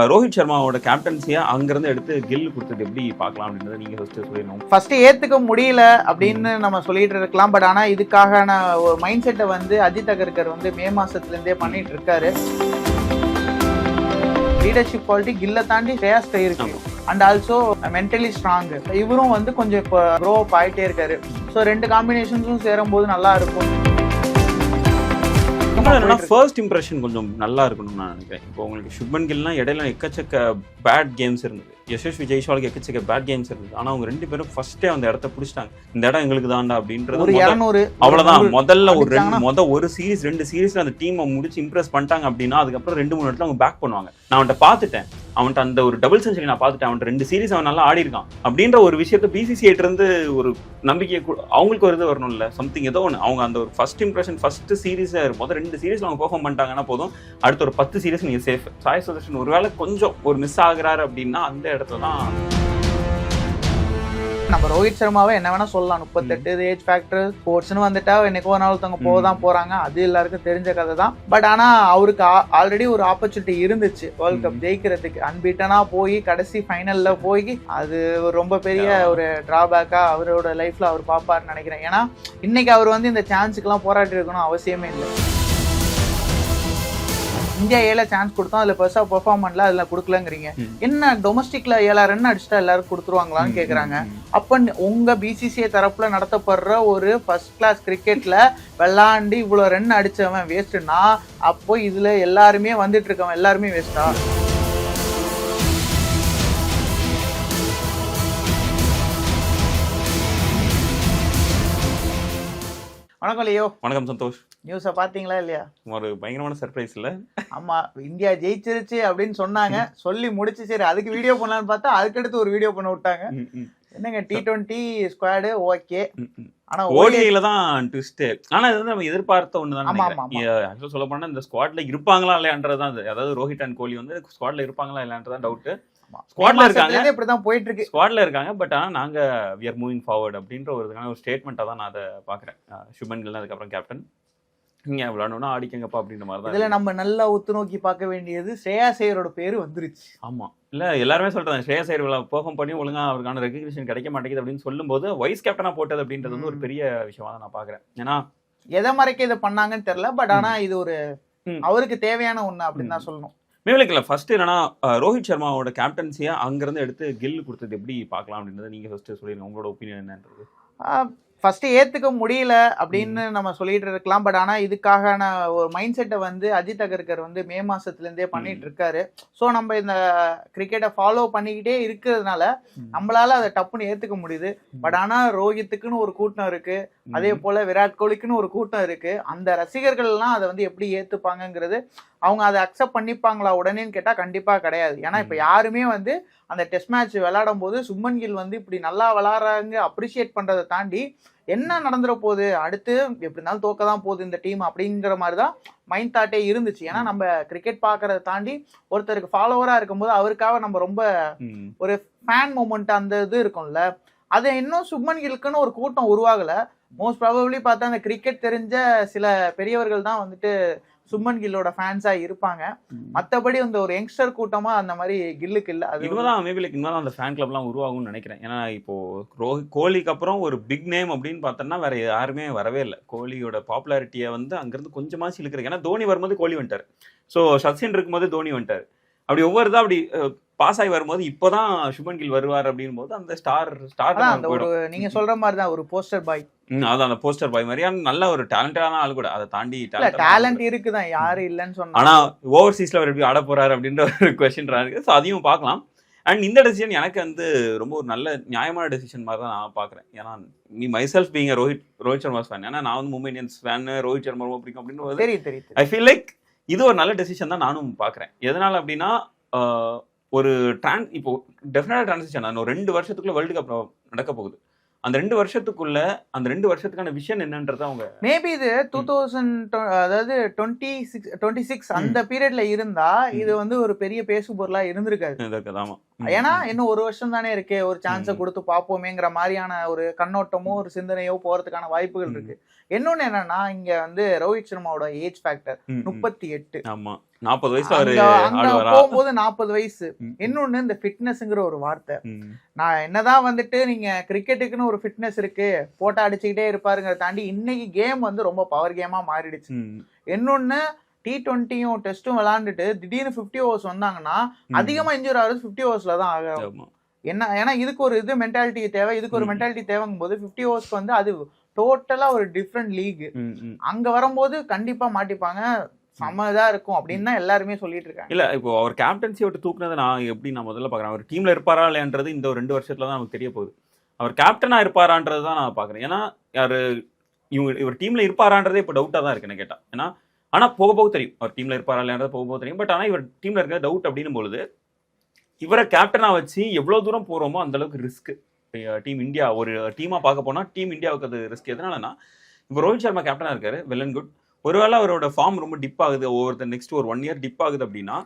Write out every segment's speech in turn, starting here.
ரோஹித் சர்மாவோட கேப்டன்சியா அங்கிருந்து எடுத்து கில் கொடுத்தது எப்படி பார்க்கலாம் அப்படின்றத நீங்க ஃபர்ஸ்ட் சொல்லிடணும். ஃபர்ஸ்ட் ஏத்துக்க முடியல அப்படின்னு நம்ம சொல்லிட்டு இருக்கலாம். பட் ஆனா இதுக்கான ஒரு மைண்ட் செட்டை வந்து அஜித் அகர்கர் வந்து மே மாசத்துல இருந்தே பண்ணிட்டு இருக்காரு. லீடர்ஷிப் குவாலிட்டி கில்ல தாண்டி ஸ்ரேயாஸ்ட இருக்கு. அண்ட் ஆல்சோ மென்டலி ஸ்ட்ராங் இவரும் வந்து கொஞ்சம் இப்போ க்ரோ அப் ஆயிட்டே இருக்காரு. ஸோ ரெண்டு காம்பினேஷன்ஸும் சேரும்போது நல்லா இருக்கும். இன்னொன்னு என்னன்னா ஃபர்ஸ்ட் இம்ப்ரெஷன் கொஞ்சம் நல்லா இருக்கணும்னு நான் நினைக்கிறேன். இப்போ உங்களுக்கு சுப்மன் கில்லாம் இடையில எக்கச்சக்க பேட் கேம்ஸ் இருந்தது. யசஸ்வி ஜெய்ஸ்வாலுக்கு எக்கச்சக்க பேட் கேம்ஸ் இருந்தது. ஆனா அவங்க ரெண்டு பேரும் ஃபர்ஸ்டே அந்த இடத்த பிடிச்சிட்டாங்க. இந்த இடம் எங்களுக்கு தான்டா அப்படின்றது அவ்வளவுதான். முதல்ல ஒரு ரெண்டு மொத ஒரு சீரிஸ் ரெண்டு சீரிஸ்ல அந்த டீமை முடிச்சு இம்ப்ரெஸ் பண்ணிட்டாங்க அப்படின்னா அதுக்கப்புறம் ரெண்டு மூணு இடத்துல அவங்க பேக் பண்ணுவாங்க. நான் அவன்கிட்ட பார்த்துட்டேன். அவன்கிட்ட அந்த ஒரு டபுள் செஞ்சுரி நான் பார்த்துட்டேன். அவன்கிட்ட ரெண்டு சீரிஸ் அவன் நல்லா ஆடி இருக்கான் அப்படின்ற ஒரு விஷயத்த பிசிசிஐ இருந்து ஒரு நம்பிக்கை அவங்களுக்கு ஒரு இது வரணும்ல. சம்திங் ஏதோ ஒன்று அவங்க அந்த ஒரு ஃபர்ஸ்ட் இம்ப்ரெஷன் ஃபர்ஸ்ட் சீரிஸாக முதல் ரெண்டு சீரிஸ் அவங்க பெர்ஃபார்ம் பண்ணிட்டாங்கன்னா போதும். அடுத்த ஒரு பத்து சீரிஸ் நீங்கள் சேஃப் சாய் சுதர்ஷன் ஒருவேளை கொஞ்சம் ஒரு மிஸ் ஆகுறாரு அப்படின்னா அந்த இடத்துல தான் நம்ம ரோஹித் சர்மாவை என்ன வேணா சொல்லலாம். முப்பத்தெட்டு ஏஜ் ஃபேக்டர் ஸ்போர்ட்ஸ்னு வந்துட்டா என்னைக்கோ ஒரு நாள் ஒருத்தவங்க போக தான் போறாங்க. அது எல்லாருக்கும் தெரிஞ்ச கதை தான். பட் ஆனா அவருக்கு ஆல்ரெடி ஒரு ஆப்பர்ச்சுனிட்டி இருந்துச்சு. வேர்ல்ட் கப் ஜெயிக்கிறதுக்கு. அன்பீட்டனா போய் கடைசி ஃபைனல்ல போய் அது ஒரு ரொம்ப பெரிய ஒரு டிராபேக்கா அவரோட லைஃப்ல அவர் பார்ப்பாருன்னு நினைக்கிறேன். ஏன்னா இன்னைக்கு அவர் வந்து இந்த சான்ஸுக்கெல்லாம் போராட்டி இருக்கணும் அவசியமே இல்லை. இந்தியா ஏழை சான்ஸ் கொடுத்தோம் அதுல பெருசா பெர்ஃபார்ம் பண்ணல அதுல கொடுக்கலங்கிறீங்க. என்ன டொமஸ்டிக்ல ஏழாயிரம் ரன் அடிச்சிட்டா எல்லாரும் கொடுத்துருவாங்களான்னு கேக்குறாங்க. அப்ப ந- உங்க பிசிசிஐ தரப்புல நடத்தப்படுற ஒரு ஃபர்ஸ்ட் கிளாஸ் கிரிக்கெட்ல விளாண்டு இவ்வளவு ரன் அடிச்சவன் வேஸ்ட்னா அப்போ இதுல எல்லாருமே வந்துட்டு இருக்கவன் எல்லாருமே வேஸ்டா வணக்கம் லியோ. வணக்கம் சந்தோஷ். நியூஸை பாத்தீங்களா இல்லையா? ஒரு பயங்கரமான சர்ப்ரைஸ் இல்ல. ஆமா இந்தியா ஜெயிச்சிருச்சு அப்படின்னு சொன்னாங்க. சொல்லி முடிச்சு சரி அதுக்கு வீடியோ பண்ணலாம்னு பார்த்தா அதுக்கடுத்து ஒரு வீடியோ பண்ண விட்டாங்க. என்னங்க டி டுவெண்ட்டி ஸ்குவாடு ஓகே. ஆனா ஓடிஐல தான் ட்விஸ்ட் ஆனா இது வந்து நம்ம எதிர்பார்த்த ஒண்ணு தான் சொல்ல போனா இந்த ஸ்குவாட்ல இருப்பாங்களா இல்லையான்றது தான் அது. அதாவது ரோஹித் அண்ட் கோலி வந்து ஸ்குவாட்ல இருப்பாங்களா இல்லையான்றது டவுட். ஸ்குவாட்ல இருக்காங்க. மாசத்துலேருந்தே இப்படிதான் போயிட்டு இருக்கு ஸ்குவாட்ல இருக்காங்க பட் ஆனா நாங்க வி ஆர் மூவிங் ஃபார்வர்ட் அப்படின்ற ஒரு ஒரு ஸ்டேட்மெண்ட்டா தான் நான் அதை பாக்குறேன் சுபன் கில் அதுக்கப்புறம் கேப்டன் நீங்க விளையாடணும்னா ஆடிக்கங்கப்பா அப்படின்ற மாதிரி தான் இதுல. நம்ம நல்லா உத்து நோக்கி பார்க்க வேண்டியது ஸ்ரேயா சேயரோட பேரு வந்துருச்சு. ஆமா. இல்ல எல்லாருமே சொல்றாங்க ஸ்ரேயா சைடு பெர்ஃபார்ம் பண்ணி ஒழுங்கா அவருக்கான ரெகக்னிஷன் கிடைக்க மாட்டேங்குது அப்படின்னு சொல்லும்போது வைஸ் கேப்டனா போட்டது அப்படின்றது வந்து ஒரு. பெரிய விஷயமா தான் நான் பாக்குறேன் ஏன்னா எதை மறைக்க இதை பண்ணாங்கன்னு தெரியல பட் ஆனா இது ஒரு. அவருக்கு தேவையான ஒண்ணு அப்படின்னு தான் சொல்லணும். மேவலுக்கு இல்லை ஃபர்ஸ்ட் என்னன்னா ரோஹித் சர்மாவோட கேப்டன்சியா அங்கிருந்து எடுத்து கில் கொடுத்தது எப்படி பார்க்கலாம் அப்படின்றத நீங்க ஃபர்ஸ்ட் சொல்லிருங்க. உங்களோட ஒப்பீனியன் என்னன்றது? ஃபர்ஸ்ட் ஏத்துக்க முடியல அப்படின்னு நம்ம சொல்லிட்டு இருக்கலாம். பட் ஆனா இதுக்கான ஒரு மைண்ட் செட்டை வந்து அஜித் அகர்கர் வந்து மே மாசத்துல இருந்தே பண்ணிட்டு இருக்காரு ஸோ நம்ம இந்த கிரிக்கெட்டை ஃபாலோ பண்ணிக்கிட்டே இருக்கிறதுனால நம்மளால அதை டப்புன்னு ஏத்துக்க முடியுது. பட் ஆனா ரோஹித்துக்குன்னு ஒரு கூட்டம் இருக்கு. அதே போல விராட் கோலிக்குன்னு ஒரு கூட்டம் இருக்கு. அந்த ரசிகர்கள் எல்லாம் அதை வந்து எப்படி ஏத்துப்பாங்கங்கிறது அவங்க அதை அக்செப்ட் பண்ணிப்பாங்களா உடனேன்னு கேட்டா கண்டிப்பா கிடையாது. ஏன்னா இப்ப. யாருமே வந்து அந்த டெஸ்ட் மேட்ச் விளையாடும் போது சுமன் கில் வந்து இப்படி நல்லா விளாடுறாங்க அப்ரிஷியேட் பண்றதை தாண்டி என்ன நடந்துற போகுது? அடுத்து எப்படி இருந்தாலும் தோக்க தான் போகுது இந்த டீம் அப்படிங்கிற மாதிரி தான் மைண்ட் தாட்டே இருந்துச்சு. ஏன்னா நம்ம கிரிக்கெட் பார்க்கறத தாண்டி ஒருத்தருக்கு ஃபாலோவரா இருக்கும்போது அவருக்காக நம்ம ரொம்ப ம். ஃபேன் மூமெண்ட் அந்த இது இருக்கும்ல. அது இன்னும் சுப்மன் கில்க்குன்னு ஒரு கூட்டம் உருவாகல. மோஸ்ட் ப்ராபப்ளி பார்த்தா அந்த கிரிக்கெட் தெரிஞ்ச சில பெரியவர்கள் தான் வந்துட்டு சுப்மன் கில்லோட ஃபேன்ஸா இருப்பாங்க. மத்தபடி இந்த ஒரு யங்ஸ்டர் கூட்டமா அந்த மாதிரி கில்லுக்கு இல்ல. அது இனிமேதான் மேபி லைக் இனிமேதான் அந்த ஃபேன் கிளப்லாம் உருவாகும்னு நினைக்கிறேன். ஏன்னா இப்போ ரோஹித் கோலிக்கு அப்புறம் ஒரு பிக் நேம் அப்படின்னு பார்த்தோம்னா வேற யாருமே வரவே இல்லை. கோலியோட பாப்புலாரிட்டியை வந்து அங்கிருந்து கொஞ்சமாச்சு இழுக்கிறது ஏன்னா தோனி வரும்போது கோலி வந்துட்டார். ஸோ சச்சின் இருக்கும்போது தோனி வந்துட்டார். அப்படி ஒவ்வொரு தான் அப்படி பாஸ் ஆகி வரும்போது இப்போதான் சுபன் கில் வருவார் அப்படின் போது அந்த ஸ்டார் ஸ்டார் அந்த ஒரு நீங்க சொல்ற மாதிரி தான் ஒரு போஸ்டர் பாய் அதான் அந்த போஸ்டர் பாய் மாதிரியான நல்ல ஒரு டேலண்டடான ஆள் கூட. அதை தாண்டி டேலண்ட். இருக்குதான் யாரு இல்லைன்னு சொன்னா. ஆனா ஓவர்சீஸ்ல அவர் எப்படி ஆட போறாரு அப்படின்ற ஒரு கொஸ்டின் இருக்கு. ஸோ அதையும் பார்க்கலாம். அண்ட் இந்த டெசிஷன் எனக்கு வந்து ரொம்ப ஒரு நல்ல நியாயமான டெசிஷன் மாதிரி தான் நான் பார்க்குறேன். ஏன்னா நீ myself being Rohit Rohit Sharma's fan ஏன்னா நான் வந்து மும்பை இந்தியன்ஸ் ஃபேன் ரோஹித் சர்மா ரொம்ப பிடிக்கும் அப்படின்னு தெரியும் தெரியும் ஐ ஃபீல் லைக் இது ஒரு நல்ல டெசிஷன் தான் நானும் பார்க்குறேன். எதனால அப்படின்னா ஒரு ட்ரான் இப்போ டெஃபினட்டாக ட்ரான்சிஷன் ரெண்டு வருஷத்துக்குள்ள வேர்ல்டு கப் நடக்க போகுது. அந்த ரெண்டு வருஷத்துக்குள்ள அந்த ரெண்டு வருஷத்துக்கான விஷன் என்னன்றதை அவங்க மேபி இது டூ தௌசண்ட் அதாவது டுவெண்ட்டி சிக்ஸ் டுவெண்ட்டி சிக்ஸ் அந்த பீரியட்ல இருந்தா இது வந்து ஒரு பெரிய பேசு பொருளா இருந்திருக்காது. ஏன்னா இன்னும் ஒரு வருஷம் தானே இருக்கு ஒரு சான்ஸை. கொடுத்து பார்ப்போமேங்கிற மாதிரியான ஒரு கண்ணோட்டமோ ஒரு சிந்தனையோ போறதுக்கான வாய்ப்புகள். இருக்கு. இன்னொன்னு என்னன்னா இங்க வந்து ரோஹித் சர்மாவோட ஏஜ் ஃபேக்டர் முப்பத்தி எட்டு. ஆமா. நாற்பது வயசுல அவரு போகும்போது நாற்பது வயசு. இன்னொன்னு இந்த ஃபிட்னஸ்ங்கிற ஒரு வார்த்தை. நான் என்னதான் வந்துட்டு நீங்க கிரிக்கெட்டுக்குன்னு ஒரு ஃபிட்னஸ் இருக்கு போட்டோ அடிச்சுக்கிட்டே இருப்பாருங்கிறத தாண்டி இன்னைக்கு கேம் வந்து ரொம்ப பவர் கேமா மாறிடுச்சு. இன்னொன்னு டி டுவெண்ட்டியும் டெஸ்ட்டும் விளாண்டுட்டு திடீர்னு ஃபிஃப்டி ஓவர்ஸ் வந்தாங்கன்னா. அதிகமா இன்ஜூர் ஆகுறது ஃபிஃப்டி ஓவர்ஸ்ல தான் ஆகும். என்ன ஏன்னா இதுக்கு ஒரு இது மென்டாலிட்டி தேவை. இதுக்கு ஒரு. மென்டாலிட்டி தேவைங்கும் போது ஃபிஃப்டி ஓவர்ஸ்க்கு வந்து அது டோட்டலா ஒரு டிஃப்ரெண்ட் லீக். அங்க வரும்போது கண்டிப்பா மாட்டிப்பாங்க. செம்ம இதா இருக்கும் அப்படின்னு தான் எல்லாருமே சொல்லிட்டு இருக்காங்க. இல்ல இப்போ அவர் கேப்டன்சி விட்டு தூக்குனதை நான் எப்படி நான் முதல்ல பாக்குறேன்? அவர் டீம்ல இருப்பாரா இல்லைன்றது இந்த ஒரு ரெண்டு வருஷத்துல தான் நமக்கு தெரிய போகுது. அவர் கேப்டனா இருப்பாரான்றது தான் நான் பாக்குறேன். ஏன்னா யாரு இவங்க இவர் டீம்ல இருப்பாரான்றதே இப்போ டவுட்டா தான் இருக்கு கேட்டால் கேட்டா. ஏன்னா ஆனா போக போக தெரியும். அவர் டீம்ல இருப்பாரா இல்லைன்றது போக போக தெரியும். பட் ஆனா இவர் டீம்ல இருக்கிற டவுட் அப்படின்னும் பொழுது இவரை கேப்டனா வச்சு எவ்வளவு தூரம் போறோமோ அந்த அளவுக்கு ரிஸ்க் டீம் இந்தியா ஒரு டீமா பார்க்க போனா டீம் இந்தியாவுக்கு அது ரிஸ்க் எதனாலனா இப்போ ரோஹித் சர்மா கேப்டனா இருக்காரு வெல் அண்ட் குட் ஒருவேளை அவரோட ஃபார்ம் ரொம்ப டிப் ஆகுது ஒவ்வொருத்தர் நெக்ஸ்ட் ஒரு ஒன் இயர் டிப் ஆகுது அப்படின்னா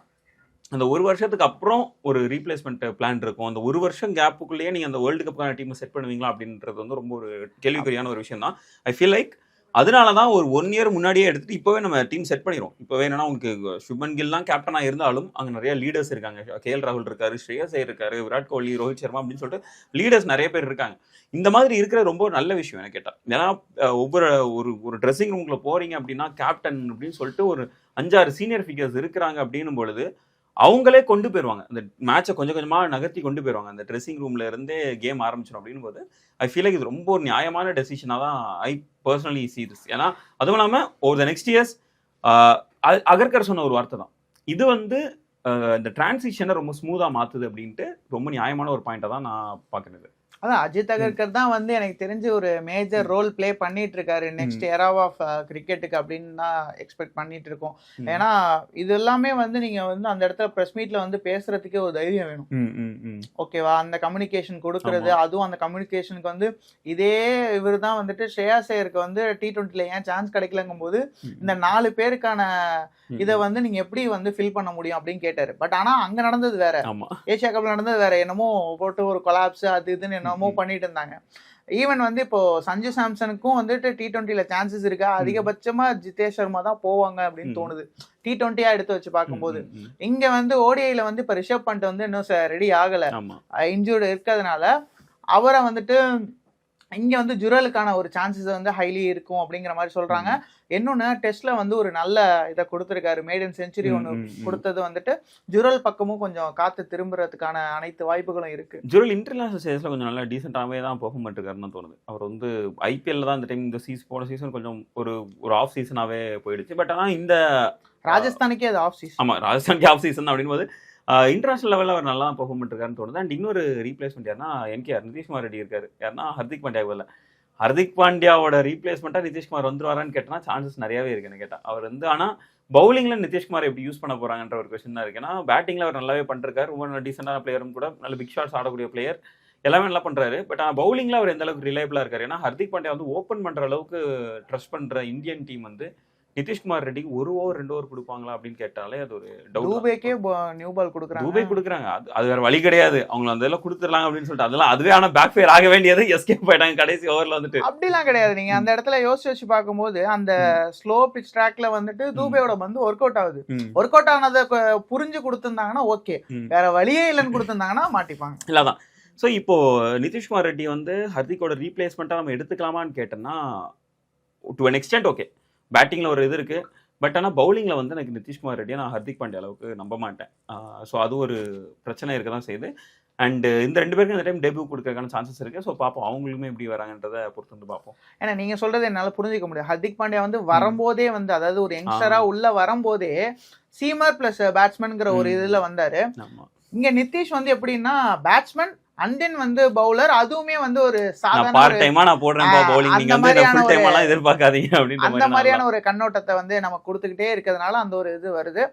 அந்த ஒரு வருஷத்துக்கு அப்புறம் ஒரு ரீப்ளேஸ்மெண்ட் பிளான் இருக்கும். அந்த ஒரு வருஷம் கேப்புக்குள்ளேயே நீங்கள் அந்த வேர்ல்டு கப்புக்கான டீமை செட் பண்ணுவீங்களா அப்படின்றது வந்து ரொம்ப ஒரு கேள்விக்குறியான ஒரு விஷயம் தான் ஐ ஃபீல் லைக் அதனால தான் ஒரு ஒன் இயர் முன்னாடியே எடுத்துட்டு இப்போவே நம்ம டீம் செட் பண்ணிடுவோம் இப்போ வேணும்னா உங்களுக்கு சுப்மன் கில் தான் கேப்டனாக இருந்தாலும் அங்கே நிறைய லீடர்ஸ் இருக்காங்க. கே எல் ராகுல் இருக்காரு ஸ்ரேயஸ் இருக்காரு விராட் கோலி ரோஹித் சர்மா அப்படின்னு சொல்லிட்டு லீடர்ஸ் நிறைய பேர் இருக்காங்க. இந்த மாதிரி இருக்கிற ரொம்ப நல்ல விஷயம் எனக்கு கேட்டால் ஏன்னா ஒவ்வொரு ஒரு ஒரு ட்ரெஸ்ஸிங் ரூமில் போகிறீங்க அப்படின்னா கேப்டன் அப்படின்னு சொல்லிட்டு ஒரு அஞ்சாறு சீனியர் ஃபிகர்ஸ் இருக்கிறாங்க அப்படின்னும் பொழுது அவங்களே கொண்டு போயிடுவாங்க அந்த மேட்சை கொஞ்சம் கொஞ்சமாக நகர்த்தி கொண்டு போயிருவாங்க. அந்த ட்ரெஸ்ஸிங் ரூம்ல இருந்தே கேம் ஆரம்பிச்சிடும் அப்படின்னு போது ஐ ஃபீல் லைக் இது ரொம்ப ஒரு நியாயமான டெசிஷனாக தான் ஐ பர்சனலி சீ திஸ் ஏன்னா அதுவும் இல்லாமல் over the next years Agarkar சொன்ன ஒரு வார்த்தை தான். இது வந்து இந்த டிரான்சிஷனை ரொம்ப ஸ்மூத்தாக மாற்றுது அப்படின்ட்டு ரொம்ப நியாயமான ஒரு பாயிண்ட்டை தான் நான் பார்க்குறது அதான் அஜித் அகர்கர் தான் வந்து எனக்கு தெரிஞ்சு ஒரு மேஜர் ரோல் ப்ளே பண்ணிட்டு இருக்காரு நெக்ஸ்ட் எரா ஆஃப் கிரிக்கெட்டுக்கு அப்படின்னு தான் எக்ஸ்பெக்ட் பண்ணிட்டு இருக்கோம் ஏன்னா இது எல்லாமே வந்து நீங்க வந்து அந்த இடத்துல பிரஸ் மீட்ல வந்து பேசுறதுக்கே ஒரு தைரியம் வேணும். ஓகேவா அந்த கம்யூனிகேஷன் கொடுக்கறது அதுவும் அந்த கம்யூனிகேஷனுக்கு வந்து இதே இவர் தான் வந்துட்டு ஸ்ரேயா சேயருக்கு வந்து டி டுவெண்ட்டில ஏன் சான்ஸ் கிடைக்கலங்கும் போது இந்த நாலு பேருக்கான. இதை வந்து நீங்க எப்படி வந்து ஃபில் பண்ண முடியும் அப்படின்னு கேட்டாரு. பட் ஆனா அங்க நடந்தது வேற. ஏஷியா கப்ல நடந்தது வேற. என்னமோ போட்டு ஒரு கொலாப்ஸ் அது இதுன்னு என்னமோ ம். பண்ணிட்டு இருந்தாங்க ஈவன் வந்து இப்போ சஞ்சு சாம்சனுக்கும் வந்துட்டு டி டுவெண்ட்டில சான்சஸ் இருக்கா? அதிகபட்சமா ஜிதேஷ் சர்மா தான் போவாங்க அப்படின்னு. தோணுது. டி டுவெண்ட்டியா எடுத்து வச்சு பார்க்கும்போது. இங்க வந்து ஓடிஐல வந்து இப்ப ரிஷப் பண்ணிட்டு வந்து இன்னும் ரெடி ஆகல. இன்ஜூர்டு இருக்கிறதுனால அவரை வந்துட்டு இங்க வந்து ஜுரலுக்கான ஒரு சான்சஸ் வந்து ஹைலி இருக்கும் அப்படிங்கிற மாதிரி சொல்றாங்க. இன்னொன்னு டெஸ்ட்ல வந்து ஒரு நல்ல இதை கொடுத்துருக்காரு. மேடன் செஞ்சுரி ஒன்று. கொடுத்தது வந்துட்டு ஜுரல் பக்கமும் கொஞ்சம் காத்து திரும்புறதுக்கான அனைத்து வாய்ப்புகளும் இருக்கு. ஜுரல் இன்டர்நேஷனல் ஸ்டேஜ்ல கொஞ்சம் நல்லா டீசெண்டாகவே தான் பெர்ஃபார்ம் பண்ணிருக்காருன்னு தோணுது. அவர் வந்து ஐபிஎல்ல தான் இந்த டைம் இந்த சீசன் போன சீசன் கொஞ்சம் ஒரு ஒரு ஆஃப் சீசனாவே போயிடுச்சு. பட் ஆனா இந்த ராஜஸ்தானுக்கே அது ஆஃப் சீசன் ஆமா ராஜஸ்தான் ஆஃப் சீசன் அப்படின்போது இன்டர்நேஷனல் லெவலில் அவர் நல்லா பெர்ஃபார்ம் பண்ணிருக்காருன்னு தோணுது. அண்ட் இன்னொரு ரீப்ளேஸ்மெண்ட் யாருன்னா என்கேஆர் நிதிஷ்குமார் ரெட்டி இருக்காரு. யாருன்னா ஹர்திக் பாண்டியா ஹர்திக் பாண்டியாவோட ரீப்ளேஸ்மெண்ட்டாக நிதிஷ்குமார் வந்துருவாரான்னு கேட்டனா சான்சஸ் நிறையவே இருக்குன்னு கேட்டேன் கேட்டால் அவர் வந்து ஆனால் பவுலிங்ல நிதிஷ்குமார் எப்படி யூஸ் பண்ண போகிறாங்கன்ற ஒரு கொஸ்டின் தான் இருக்கு. ஏன்னா பேட்டிங்கில் அவர் நல்லாவே பண்ணிருக்காரு. ரொம்ப டீசெண்டான பிளேயரும் கூட நல்ல பிக் ஷாட்ஸ் ஆடக்கூடிய பிளேயர் எல்லாமே நல்லா பண்ணுறாரு பட் ஆனால் பவுலிங்கில் அவர் எந்த அளவுக்கு ரிலேபிளாக இருக்காரு? ஏன்னா ஹர்திக் பாண்டியா வந்து ஓப்பன் பண்ணுற அளவுக்கு ட்ரஸ்ட் பண்ணுற இந்தியன் டீம் வந்து நிதிஷ்குமார் ரெட்டிக்கு ஒரு ஓவர் ரெண்டு ஓவர் கொடுப்பாங்களா அப்படின்னு கேட்டாலே அது ஒரு டவுட் டூபேக்கே நியூ பால் கொடுக்குறாங்க. துபை கொடுக்குறாங்க. அது அது வேற வழி கிடையாது. அவங்க அந்த இதெல்லாம் கொடுத்துடலாம் அப்படின்னு சொல்லிட்டு அதெல்லாம் அதுவே ஆனா பேக் ஃபயர் ஆக வேண்டியது. எஸ்கேப் போயிட்டாங்க கடைசி ஓவர்ல வந்துட்டு. அப்படிலாம் கிடையாது. நீங்க அந்த இடத்துல யோசிச்சு வச்சு பார்க்கும்போது அந்த ஸ்லோ பிச் ட்ராக்ல வந்துட்டு தூபேயோட வந்து ஒர்க் அவுட் ஆகுது. ஒர்க் அவுட் ஆனதை புரிஞ்சு கொடுத்திருந்தாங்கன்னா ஓகே. வேற வழியே இல்லைன்னு கொடுத்திருந்தாங்கன்னா மாட்டிப்பாங்க. இல்லாதான் ஸோ இப்போ நிதிஷ்குமார் ரெட்டி வந்து ஹர்திக்கோட ரீப்ளேஸ்மெண்ட்டாக நம்ம எடுத்துக்கலாமான்னு கேட்டோம்னா டு an extent ஓகே பேட்டிங்கில் ஒரு இது இருக்கு. பட் ஆனால் பவுலிங்கில் வந்து எனக்கு நிதிஷ்குமார் ரெட்டியை நான் ஹர்திக் பாண்டியா அளவுக்கு நம்ப மாட்டேன். ஸோ அது ஒரு பிரச்சனை இருக்க தான் செய்யுது. அண்ட் இந்த ரெண்டு பேருக்கும் இந்த டைம் டெபியூ கொடுக்கறதுக்கான சான்சஸ் இருக்கு. ஸோ பார்ப்போம் அவங்களுமே எப்படி வராங்கன்றதை பொறுத்து வந்து பார்ப்போம் ஏன்னா நீங்க சொல்றது என்னால புரிஞ்சுக்க முடியும். ஹர்திக் பாண்டியா வந்து வரும்போதே வந்து அதாவது ஒரு யங்ஸ்டரா உள்ள வரும்போதே சீமர் பிளஸ் பேட்ஸ்மேன்ங்கிற ஒரு. இதுல வந்தாரு. இங்க நிதிஷ் வந்து எப்படின்னா பேட்ஸ்மேன் அண்ட் தென் வந்து பவுலர் அதுவுமே வந்து ஒரு சாதாரண பார்ட் ஒரு- டைமா நான் போடுறேன் பவுலிங் நீங்க வந்து மாதிரியான ஃபுல் டைம் எல்லாம் எதிர்பார்க்காதீங்க அப்படின்ற அந்த மாதிரி மாதிரியான ஒரு கண்ணோட்டத்தை வந்து நம்ம கொடுத்துக்கிட்டே இருக்கிறதுனால அந்த ஒரு இது வருது.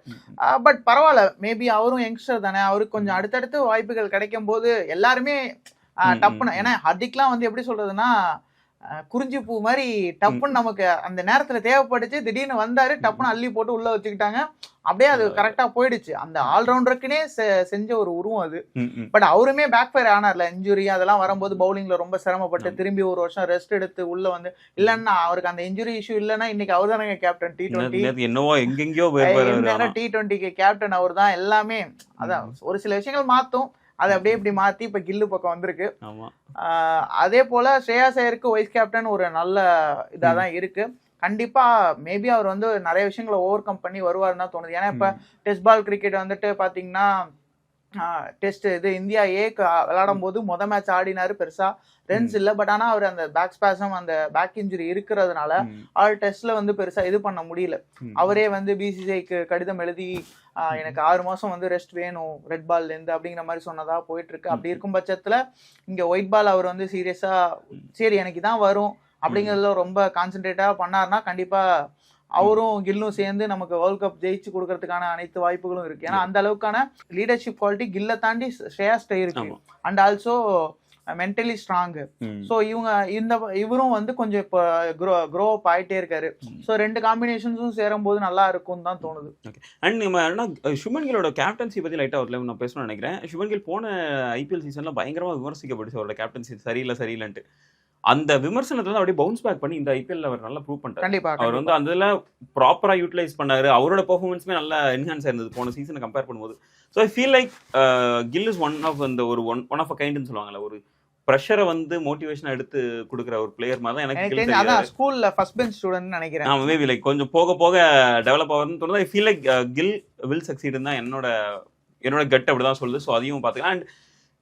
பட் பரவாயில்ல. மேபி அவரும் யங்ஸ்டர் தானே. அவருக்கு கொஞ்சம் அடுத்தடுத்து வாய்ப்புகள் கிடைக்கும் போது எல்லாருமே டப்புன்னு. ஏன்னா ஹர்திக்லாம் வந்து எப்படி சொல்றதுன்னா குறிஞ்சி பூ மாதிரி டப்புன்னு நமக்கு அந்த நேரத்துல தேவைப்பட்டுச்சு. திடீர்னு வந்தாரு டப்புன்னு அள்ளி போட்டு உள்ள வச்சுக்கிட்டாங்க. அப்படியே அது கரெக்டா போயிடுச்சு. அந்த ஆல்ரவுண்டருக்குனே செஞ்ச ஒரு உருவம் அது. பட் அவருமே பேக் ஃபயர் ஆனார்ல. இன்ஜுரி அதெல்லாம் வரும்போது பவுலிங்ல ரொம்ப சிரமப்பட்டு திரும்பி ஒரு வருஷம் ரெஸ்ட் எடுத்து உள்ள வந்து இல்லன்னா அவருக்கு அந்த இன்ஜுரி இஷ்யூ இல்லைன்னா இன்னைக்கு அவர் தானே கேப்டன் டி டுவெண்ட்டி என்னவோ எங்கெங்கயோ டி டுவெண்ட்டிக்கு கேப்டன் அவர் தான் எல்லாமே. அதான் ஒரு சில விஷயங்கள் மாத்தும். அது அப்படியே இப்படி மாத்தி இப்ப கில்லு பக்கம் வந்திருக்கு. அதே போல ஸ்ரேயா சேருக்கு வைஸ் கேப்டன் ஒரு நல்ல இதா தான் இருக்கு. கண்டிப்பா மேபி அவர் வந்து நிறைய விஷயங்களை ஓவர் கம் பண்ணி வருவாருன்னு தான் தோணுது. ஏன்னா இப்ப டெஸ்ட் பால் கிரிக்கெட் வந்துட்டு பாத்தீங்கன்னா டெஸ்ட் இது இந்தியா ஏக்கு விளையாடும் போது மொத மேட்ச் ஆடினாரு பெருசா ரன்ஸ் இல்ல. பட் ஆனா அவர் அந்த பேக் ஸ்பாசம் அந்த பேக் இன்ஜுரி இருக்கிறதுனால ஆல் டெஸ்ட்ல வந்து பெருசா இது பண்ண முடியல. அவரே வந்து பிசிசிஐக்கு கடிதம் எழுதி எனக்கு ஆறு மாசம் வந்து ரெஸ்ட் வேணும் ரெட் பால்ல இருந்து அப்படிங்கிற மாதிரி சொன்னதா போயிட்டு இருக்கு அப்படி இருக்கும் பட்சத்துல இங்க ஒயிட் பால் அவர் வந்து சீரியஸா சரி எனக்கு இதான் வரும் அப்படிங்கறதுல ரொம்ப கான்சென்ட்ரேட்டா பண்ணாருன்னா கண்டிப்பா அவரும் கில்லும் சேர்ந்து நமக்கு வேர்ல்ட் கப் ஜெயிச்சு கொடுக்கறதுக்கான அனைத்து வாய்ப்புகளும் இருக்கு. ஏன்னா அந்த அளவுக்கான லீடர்ஷிப் குவாலிட்டி கில்ல தாண்டி ஸ்ரேயாஸ்ட இருக்கு. அண்ட் ஆல்சோ மென்டலி ஸ்ட்ராங் ம். ஸோ இவங்க இந்த இவரும் வந்து கொஞ்சம் இப்போ க்ரோ க்ரோ அப் ஆயிட்டே இருக்காரு. ஸோ ரெண்டு காம்பினேஷன்ஸும் சேரும் போது நல்லா இருக்கும் தான் தோணுது. அண்ட் நம்ம என்ன சுமன் கிலோட கேப்டன்சி பத்தி லைட்டா ஒரு level நான் பேசணும்னு நினைக்கிறேன். சுமன் கில் போன ஐபிஎல் சீசன்ல பயங்கரமா விமர்சிக்கப்பட்டுச்சு அவரோட கேப்டன்சி சரியில்லை சரியில்லைன்ட்டு. அந்த விமர்சனத்துல அப்படியே பவுன்ஸ் பேக் பண்ணி இந்த ஐபிஎல் அவர் நல்லா ப்ரூவ் பண்ணிட்டாரு. கண்டிப்பா அவர் வந்து அந்த இதுல ப்ராப்பரா யூட்டிலைஸ் பண்ணாரு. அவரோட பெர்ஃபார்மன்ஸுமே நல்லா என்ஹான்ஸ் இருந்தது போன சீசனை கம்பேர் பண்ணும்போது. So I feel like Gill is one of அந்த ஒரு ஒன் ஒன் ஆஃப் அ கைண்ட்னு சொல்லுவாங்கல்ல. ஒரு ப்ரெஷரை வந்து மோட்டிவேஷனா எடுத்து கொடுக்குற ஒரு பிளேயர் மாதிரி தான் எனக்கு. அதான் ஸ்கூல்ல ஃபர்ஸ்ட் பெஞ்ச் ஸ்டூடெண்ட் நினைக்கிறேன். ஆமா மேபி லைக் கொஞ்சம் போக போக டெவலப் ஆகுதுன்னு தோணுது. I feel like Gill will succeed தான் என்னோட என்னோட கட் அப்படி தான் சொல்லுது. ஸோ அதையும் பார்த்துக்கலாம். அண்ட்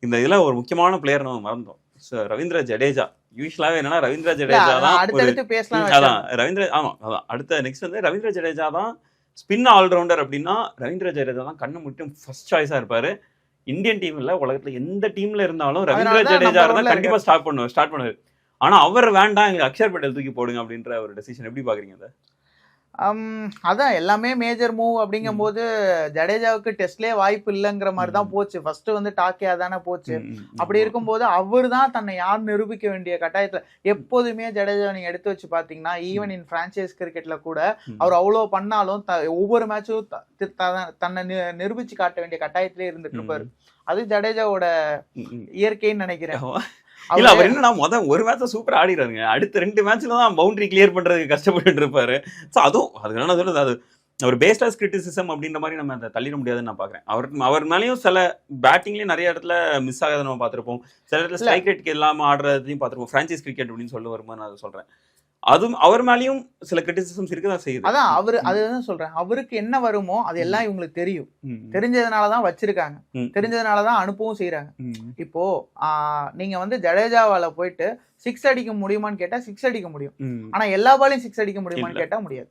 இந்த இதில் ஒரு முக்கியமான பிளேயர் நம்ம மறந்தோம் ஸோ ரவீந்திர ஜடேஜா. யூஸ்வலாகவே என்னன்னா ரவீந்திர ஜடேஜா தான் அடுத்தடுத்து பேசலாம் அதான் ரவீந்திர ஆமா அதான் அடுத்த நெக்ஸ்ட் வந்து ரவீந்திர ஜடேஜா தான் ஸ்பின் ஆல்ரவுண்டர் அப்படின்னா ரவீந்திர ஜடேஜா தான் கண்ணு மட்டும் ஃபர்ஸ்ட் சாய்ஸா இருப்பாரு. இந்தியன் டீம்ல உலகத்துல எந்த டீம்ல இருந்தாலும் ரவீந்திர தான் ஜடேஜா இருந்தா ல கண்டிப்பா ஸ்டார்ட் பண்ணுவார் ஸ்டார்ட் பண்ணுவார். ஆனா அவர் வேண்டாம் எங்களுக்கு அக்ஷர் பட்டேல் தூக்கி போடுங்க அப்படின்ற ஒரு டெசிஷன் எப்படி பாக்குறீங்க அதை? அதான் எல்லாமே மேஜர் மூவ் அப்படிங்கும் போது ஜடேஜாவுக்கு டெஸ்ட்லயே வாய்ப்பு இல்லைங்கிற மாதிரி தான் போச்சு. ஃபர்ஸ்ட் வந்து டாக்கியா தானே போச்சு. அப்படி இருக்கும்போது அவர் தான் தன்னை யார் நிரூபிக்க வேண்டிய கட்டாயத்துல எப்போதுமே ஜடேஜா நீங்க எடுத்து வச்சு பாத்தீங்கன்னா ஈவன் இன் பிரான்ச்சைஸ் கிரிக்கெட்ல கூட. அவர் அவ்வளவு பண்ணாலும் த- ஒவ்வொரு மேட்சும் தன்னை நிரூபிச்சு காட்ட வேண்டிய கட்டாயத்திலே இருந்துட்டு இருப்பாரு. அது ஜடேஜாவோட. இயற்கைன்னு நினைக்கிறேன். இல்ல அவரு- என்னன்னா முத ஒரு மேட்ச் சூப்பரா ஆடிறாருங்க அடுத்த ரெண்டு மேட்ச்ல தான் பவுண்டரி கிளியர் பண்றதுக்கு கஷ்டப்பட்டு இருப்பாரு. சோ அதுவும் அது என்ன சொல்றது அது அவர் பேஸ்டாஸ் கிரிட்டிசிசம் அப்படின்ற மாதிரி நம்ம அதை தள்ளிட முடியாதுன்னு நான் பாக்குறேன் அவர் அவர் மேலயும் சில பேட்டிங்லயும் நிறைய இடத்துல மிஸ் ஆகாத நம்ம பார்த்திருப்போம். சில இடத்துல. ஸ்ட்ரைக் ரேட்க்கு இல்லாம ஆடுறதையும் பார்த்திருப்போம். பிரான்சைஸ் கிரிக்கெட் அப்படின்னு சொல்ல வரும்போது நான் அதை சொல்றேன். அதுவும் அவர் மேலயும் சில கிரிட்டிசிசம்ஸ் இருக்க தான் செய்யுது. அதான் அவரு அதுதான் சொல்றேன். அவருக்கு என்ன வருமோ அது எல்லாம் இவங்களுக்கு தெரியும். ம், தெரிஞ்சதுனாலதான் வச்சிருக்காங்க. ம், தெரிஞ்சதுனாலதான் அனுப்பவும் செய்யறாங்க இப்போ நீங்க வந்து ஜடேஜாவால போயிட்டு சிக்ஸ் அடிக்க முடியுமான்னு கேட்டா சிக்ஸ் அடிக்க முடியும். ஆனா எல்லா பாலையும் சிக்ஸ் அடிக்க முடியுமான்னு. கேட்டா முடியாது.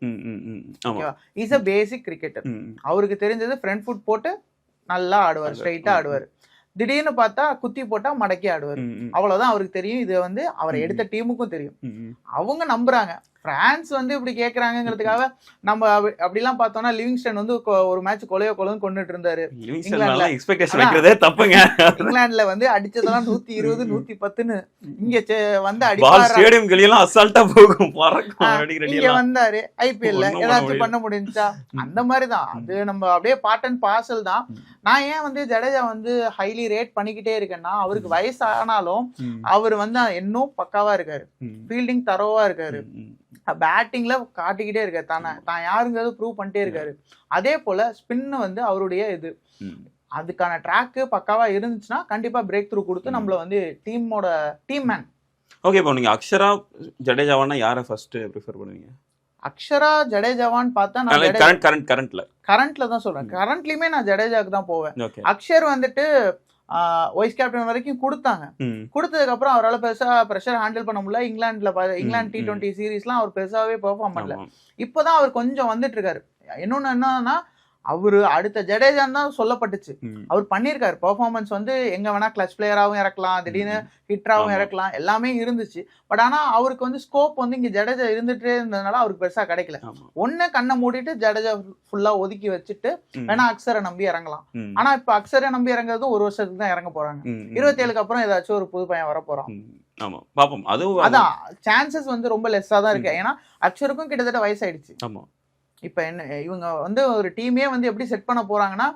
இஸ் அ பேசிக் கிரிக்கெட்டர் அவருக்கு தெரிஞ்சது ஃப்ரண்ட் ஃபுட் போட்டு நல்லா ஆடுவார். ஸ்ட்ரைட்டா ஆடுவார். திடீர்னு பார்த்தா குத்தி போட்டா மடக்கி ஆடுவார். அவ்வளவுதான் அவருக்கு தெரியும். இது வந்து அவரை. எடுத்த டீமுக்கும் தெரியும். அவங்க நம்புறாங்க. பிரான்ஸ் வந்து இப்படி கேக்குறாங்கிறதுக்காக நம்ம அப்படி- அப்படிலாம் பார்த்தோம்னா லிவிங்ஸ்டன் வந்து ஒரு மேட்ச் கொலையோ கொலையும் கொண்டுட்டு இருந்தாரு. தப்புங்க. இங்கிலாந்துல வந்து அடிச்சதெல்லாம் நூத்தி இருபது நூத்தி பத்துன்னு இங்க வந்து அடிப்பாரு? ஸ்டேடியம் வெளியெல்லாம் அசால்ட்டா போகும். இங்க வந்தாரு. ஐபிஎல்ல ஏதாச்சும். பண்ண முடிஞ்சா. அந்த மாதிரி தான் அது நம்ம அப்படியே பார்ட் அண்ட் பார்சல் தான். நான் ஏன் வந்து ஜடேஜா வந்து ஹைலி ரேட் பண்ணிக்கிட்டே இருக்கேன்னா அவருக்கு வயசானாலும் அவர் வந்து இன்னும் பக்காவா இருக்காரு. ஃபீல்டிங் தரோவா இருக்காரு. பேட்டிங்ல காட்டிக்கிட்டே இருக்காரு. தானே? தான் யாருங்கிறது ப்ரூவ் பண்ணிட்டே இருக்காரு. அதே போல ஸ்பின் வந்து அவருடைய இது. அதுக்கான ட்ராக்கு பக்காவா இருந்துச்சுன்னா கண்டிப்பா பிரேக் த்ரூ கொடுத்து. நம்மள வந்து டீமோட டீம் மேன் ஓகே இப்போ நீங்க அக்ஷரா ஜடேஜாவானா யாரை ஃபர்ஸ்ட் ப்ரிஃபர் பண்ணுவீங்க? அக்ஷரா ஜடேஜாவான்னு பார்த்தா நான் கரண்ட் கரண்ட் கரண்ட்ல கரண்ட்ல தான் சொல்றேன். கரண்ட்லயுமே நான் ஜடேஜாக்கு தான் போவேன். அக்ஷர் வந்துட்டு வைஸ் கேப்டன் வரைக்கும் கொடுத்தாங்க. கொடுத்ததுக்கு அப்புறம் அவரால் பெருசா ப்ரெஷர் ஹேண்டில் பண்ண முடியல. இங்கிலாந்துல இங்கிலாந்து டி. டுவெண்ட்டி சீரீஸ்லாம் அவர் பெருசாவே பெர்ஃபார்ம் பண்ணல. இப்போதான் அவர் கொஞ்சம் வந்துட்டு இருக்காரு. இன்னொன்னு என்னன்னா அவரு அடுத்த ஜடேஜான்னு தான் சொல்லப்பட்டுச்சு. அவர் பண்ணியிருக்காரு. பெர்ஃபார்மன்ஸ் வந்து எங்க வேணா கிளச் பிளேயராகவும் இறக்கலாம் திடீர்னு ஹிட்டராகவும். இறக்கலாம். எல்லாமே இருந்துச்சு. பட் ஆனா அவருக்கு வந்து ஸ்கோப் வந்து இங்க ஜடேஜா இருந்துட்டே இருந்ததுனால அவருக்கு பெருசா கிடைக்கல. ஒண்ணு கண்ணை மூடிட்டு ஜடேஜா ஃபுல்லா ஒதுக்கி வச்சுட்டு. வேணா அக்ஸரை நம்பி இறங்கலாம். ஆனா இப்ப அக்ஸரை நம்பி இறங்குறதும் ஒரு வருஷத்துக்கு தான் இறங்க போறாங்க. இருபத்தேழுக்கு அப்புறம் ஏதாச்சும் ஒரு புது பையன் வர போறான் ம். ஆமா. பாப்போம். அதுவும் அதான். சான்சஸ் வந்து ரொம்ப லெஸ்ஸா தான் இருக்கு. ஏன்னா அக்ஷருக்கும் கிட்டத்தட்ட வயசாயிடுச்சு. ஆமா. இப்போ என்ன இவங்க வந்து ஒரு டீமே வந்து எப்படி செட் பண்ண போறாங்கன்னா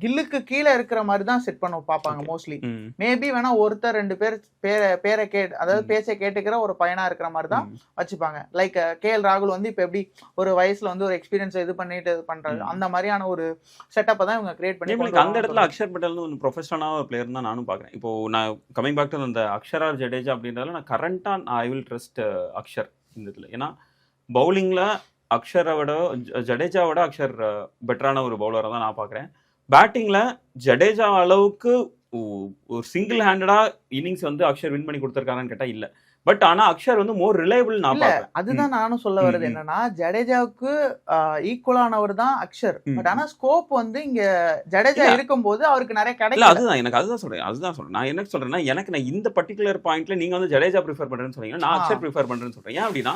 கில்லுக்கு கீழே இருக்கிற மாதிரி தான் செட் பண்ண பார்ப்பாங்க. மோஸ்ட்லி மேபி வேணா ஒருத்தர் ரெண்டு பேர் பேரை பேரை கே அதாவது ம். பேச்சை கேட்டுக்கிற ஒரு பையனா இருக்கிற மாதிரி தான் வச்சுப்பாங்க லைக் கே எல் ராகுல் வந்து இப்போ எப்படி ஒரு வயசுல வந்து ஒரு எக்ஸ்பீரியன்ஸ் இது பண்ணிட்டு இது பண்றாரு ம். அந்த மாதிரியான ஒரு செட்டப்பை தான் இவங்க கிரியேட் பண்ணி அந்த. இடத்துல அக்ஷர் பட்டேல் ஒரு ப்ரொஃபஷனலான ஒரு பிளேயர் தான் நானும் பார்க்குறேன் இப்போ நான் கமிங் பேக் டு அந்த அக்ஷர் ஜடேஜா அப்படின்றதுல நான் கரண்டாக ஐ வில் ட்ரஸ்ட் அக்ஷர் இந்த இதில் ஏன்னா பவுலிங்கில் அக்ஷரை விட ஜ- ஜடேஜாவோட அக்ஷர் பெட்டரான ஒரு பவுலரை தான் நான் பார்க்குறேன் பேட்டிங்கில் ஜடேஜா அளவுக்கு ஒரு சிங்கிள் ஹேண்டடாக இன்னிங்ஸ் வந்து அக்ஷர் வின் பண்ணி கொடுத்துருக்காரான்னு கேட்டால் இல்லை பட் ஆனால் அக்ஷர் வந்து மோர் ரிலையபிள் நான் அதுதான் நானும் சொல்ல வர்றது. என்னன்னா ஜடேஜாவுக்கு ஈக்குவலானவர் தான் அக்ஷர். பட் ஆனா ஸ்கோப் வந்து இங்க ஜடேஜா. இருக்கும்போது அவருக்கு நிறைய கிடைக்கல அதுதான் எனக்கு அதுதான் சொல்றேன் அதுதான் சொல்றேன் நான் என்ன சொல்றேன்னா எனக்கு நான் இந்த பர்டிகுலர் பாயிண்ட்ல நீங்க வந்து ஜடேஜா ப்ரிஃபர் பண்றேன்னு சொன்னீங்க நான். அக்ஷர் ப்ரிஃபர் பண்றேன்னு சொல்றேன் ஏன் அப்படின்னா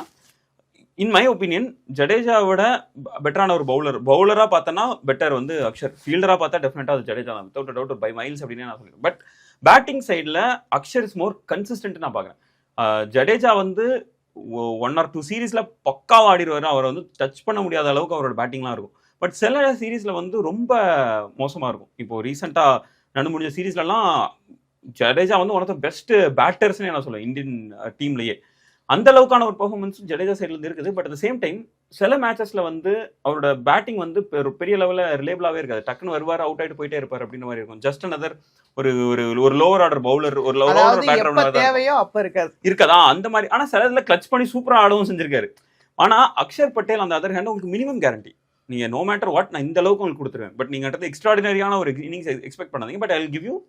இன் மை ஒப்பீனியன் ஜடேஜாவோட பெட்டரான ஒரு பவுலர் பவுலராக பார்த்தோன்னா பெட்டர் வந்து அக்ஷர். ஃபீல்டராக பார்த்தா டெஃபினட்டாக அது ஜடேஜா தான். வித்தவுட் டவுட் பை மைல்ஸ் அப்படின்னு நான் சொல்லுவேன் பட் பேட்டிங் சைடில் அக்ஷர் இஸ் மோர் கன்சிஸ்டன்ட் நான் பார்க்குறேன். ஜடேஜா வந்து ஒன் ஆர் டூ சீரீஸில் பக்காவாக ஆடிடுவார். அவரை வந்து டச் பண்ண முடியாத அளவுக்கு அவரோட பேட்டிங்லாம் இருக்கும். பட் சில சீரீஸில் வந்து ரொம்ப மோசமாக இருக்கும். இப்போது ரீசெண்டாக நடந்து முடிஞ்ச சீரீஸ்லலாம் ஜடேஜா வந்து ஒன் ஆஃப் த பெஸ்ட் பேட்டர்ஸ்னே நான் சொல்லுவேன் இந்தியன் டீம்லேயே அந்த அளவுக்கான ஒரு பெர்ஃபார்மன்ஸ் ஜடேஜா சைட்ல இருந்து இருக்குது. பட் அட் சேம் டைம் சில மேட்சஸ்ல வந்து அவரோட பேட்டிங் வந்து பெரு- பெரிய லெவலில் ரிலேபிளாவே இருக்காது. டக்குன்னு வருவார் அவுட் ஆயிட்டு போயிட்டே இருப்பார் அப்படின்ற மாதிரி இருக்கும். ஜஸ்ட் another ஒரு ஒரு ஒரு லோவர் ஆர்டர் பவுலர் ஒரு லோவர் ஆர்டர் பேட்டர் தேவையோ அப்ப இருக்காது. இருக்கதா. அந்த மாதிரி. ஆனா சில இதுல கிளச் பண்ணி சூப்பரா ஆடவும் செஞ்சிருக்காரு. ஆனா அக்ஷர் பட்டேல் அந்த அதர் ஹேண்ட் உங்களுக்கு மினிமம் கேரண்டி நீங்க நோ மேட்டர் வாட் நான் இந்த அளவுக்கு உங்களுக்கு கொடுத்துருவேன். பட் நீங்க அடுத்து எக்ஸ்ட்ராடினரியான ஒரு இன்னிங்ஸ் எக்ஸ்பெக்ட் பண்ணாதீங்க. பட் ஐ கிவ் யூ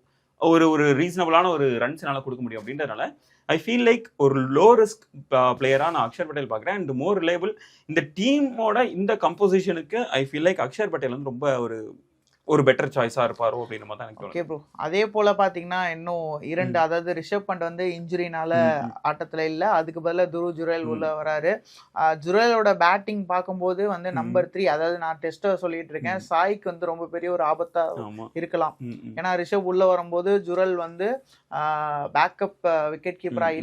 ஒரு ஒரு ரீசனபிளான ஒரு ரன்ஸ் என்னால் கொடுக்க முடியும் அப்படின்றதுனால ஐ ஃபீல் லைக் ஒரு லோ ரிஸ்க் பிளேயராக நான் அக்ஷர் பட்டேல் பார்க்குறேன். அண்ட் மோர் ரிலேபிள் இந்த டீமோட இந்த கம்போசிஷனுக்கு I feel like Axar Patel வந்து ரொம்ப ஒரு ஒரு பெட்டர் சாய்ஸா இருப்பாரோ அப்படின்னு மாதிரி தான் எனக்கு ஓகே ப்ரோ அதே போல பாத்தீங்கன்னா இன்னும் இரண்டு அதாவது ரிஷப் பண்ட் வந்து இன்ஜுரினால. ஆட்டத்துல இல்ல அதுக்கு பதிலா துரு ஜுரேல். உள்ள வராரு ஜுரேலோட பேட்டிங் பார்க்கும்போது வந்து. நம்பர் த்ரீ அதாவது நான் டெஸ்ட சொல்லிட்டு இருக்கேன். சாய்க்கு வந்து ரொம்ப பெரிய ஒரு ஆபத்தா ஆமா இருக்கலாம். ஏன்னா ரிஷப் உள்ள வரும்போது ஜுரல் வந்து பேக்கப் விக்கெட் கீப்பரா ம்,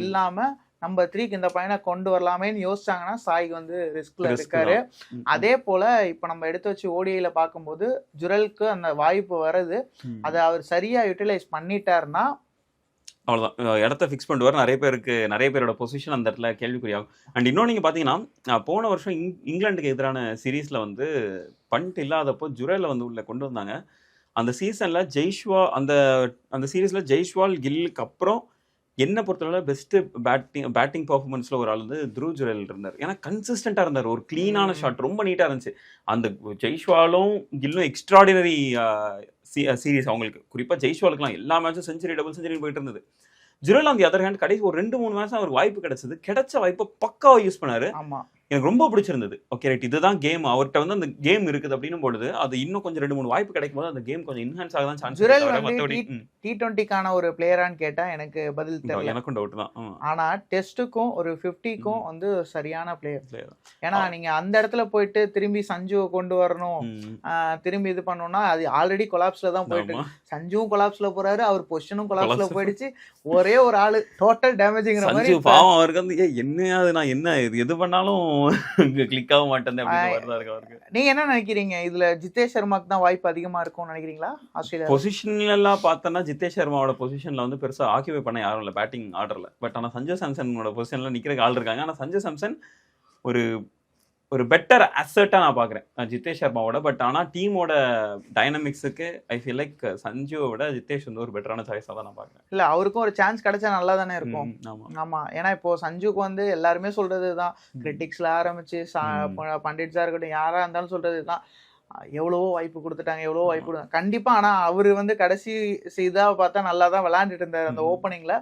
நம்பர் த்ரீக்கு இந்த பையனை கொண்டு வரலாமேன்னு யோசிச்சாங்கன்னா சாய் வந்து ரிஸ்க்ல இருக்காரு. அதே போல இப்ப நம்ம எடுத்து வச்சு ஓடிஐல பார்க்கும்போது ஜுரலுக்கு அந்த வாய்ப்பு வருது. அதை அவர் சரியா யூட்டிலைஸ் பண்ணிட்டாருன்னா அவ்வளவுதான். அஹ் இடத்த ஃபிக்ஸ் பண்ணுவார். நிறைய பேருக்கு நிறைய பேரோட பொசிஷன் அந்த இடத்துல கேள்விக்குறியாகும். அண்ட் இன்னொன்று நீங்கள் பார்த்தீங்கன்னா போன வருஷம் இங் இங்கிலாந்துக்கு எதிரான சீரீஸில் வந்து பண்ட் இல்லாதப்போ ஜுரேல வந்து உள்ள கொண்டு வந்தாங்க. அந்த சீசனில் ஜெய்ஷ்வா அந்த அந்த சீரீஸில் ஜெய்ஷ்வால் கில்லுக்கு அப்புறம் என்ன பொறுத்தவரை பெஸ்ட் பேட்டிங் பேட்டிங் பர்ஃபார்மன்ஸில் ஒரு ஆள் வந்து த்ரூ ஜுரேல் இருந்தார். ஏன்னா கன்சிஸ்டண்ட்டாக இருந்தார். ஒரு க்ளீனான. ஷாட் ரொம்ப நீட்டாக இருந்துச்சு. அந்த ஜெய்ஷ்வாலும் கில்லும் எக்ஸ்ட்ராடினரி சீரீஸ் அவங்களுக்கு. குறிப்பாக ஜெய்ஷ்வாலுக்குலாம் எல்லா மேட்சும் செஞ்சுரி டபுள் செஞ்சுரி போயிட்டு இருந்தது. ஜுரேல் அந்த அதர் ஹேண்ட் கடைசி ஒரு ரெண்டு மூணு மேட்ச் அவர் வாய்ப்பு கிடைச்சது. கிடைச்ச வாய்ப்பை பக்காவா யூஸ் பண்ணாரு. எனக்கு ரொம்ப பிடிச்சிருந்தது. ஓகே ரைட் இதுதான் கேம் அவர்கிட்ட வந்து அந்த கேம் இருக்குது அப்படின்னும் பொழுது அது இன்னும் கொஞ்சம் ரெண்டு மூணு வாய்ப்பு கிடைக்கும் போது அந்த கேம் கொஞ்சம் இன்ஹான்ஸ் ஆக தான் சான்ஸ் டி- டுவெண்ட்டிக்கான ஒரு பிளேயரான்னு கேட்டா எனக்கு பதில் தெரியல. எனக்கும் டவுட் தான். ஆமா. ஆனா டெஸ்ட்டுக்கும் ஒரு ஃபிஃப்டிக்கும் வந்து சரியான பிளேயர். ஏன்னா ஆ. நீங்க அந்த இடத்துல போயிட்டு திரும்பி சஞ்சுவை கொண்டு வரணும். திரும்பி இது பண்ணோம்னா அது ஆல்ரெடி கொலாப்ஸ்ல தான் போயிட்டு. சஞ்சுவும் கொலாப்ஸ்ல போறாரு அவர் பொசிஷனும் கொலாப்ஸ்ல. போயிடுச்சு. ஒரே ஒரு ஆளு டோட்டல் டேமேஜிங்கிற மாதிரி பாவம் அவருக்கு வந்து என்னையாவது நான் என்ன இது எது பண்ணாலும் கிளிக் ஆக மாட்டேன் நீங்க என்ன நினைக்கிறீங்க? இதுல ஜிதேஷ் சர்மாக்கு தான் வாய்ப்பு அதிகமா இருக்கும்னு நினைக்கிறீங்களா? ஆஸ்திரேலியா பொசிஷன்ல எல்லாம் பார்த்தோன்னா ஜித்தேஷ் சர்மாவோட பொசிஷன்ல வந்து பெருசா ஆக்கியபை பண்ண யாரும் இல்லை பேட்டிங் ஆர்டர்ல பட் ஆனா சஞ்சு சாம்சனோட பொசிஷன்ல நிக்கிறதுக்கு ஆள் இருக்காங்க. ஆனா சஞ்சு சாம்சன் ஒரு ஒரு பெட்டர் அசட்டா நான் பாக்குறேன் அஹ் ஜித்தேஷ் சர்மாவோட பட் ஆனா டீமோட டைனமிக்ஸுக்கு ஐ ஃபீல் லைக் சஞ்சுவை விட ஜித்தேஷ் வந்து ஒரு பெட்டரான சாய்ஸா தான் நான் பாக்குறேன் இல்ல அவருக்கும் ஒரு சான்ஸ் கிடைச்சா நல்லா தானே இருக்கும். ம், ஆமா. ஆமா ஏன்னா இப்போ சஞ்சுக்கு வந்து எல்லாருமே சொல்றதுதான் கிரிட்டிக்ஸ்ல ஆரம்பிச்சு சா- ம். ப- பண்டிட்ஸா இருக்கட்டும் யாரா இருந்தாலும் சொல்றதுதான் எவ்வளவோ வாய்ப்பு கொடுத்துட்டாங்க எவ்வளவோ வாய்ப்பு கொடுத்தாங்க. கண்டிப்பா ஆனா அவரு வந்து கடைசி இதா பார்த்தா நல்லா தான் விளையாண்டுட்டு இருந்தாரு அந்த. ஓப்பனிங்ல.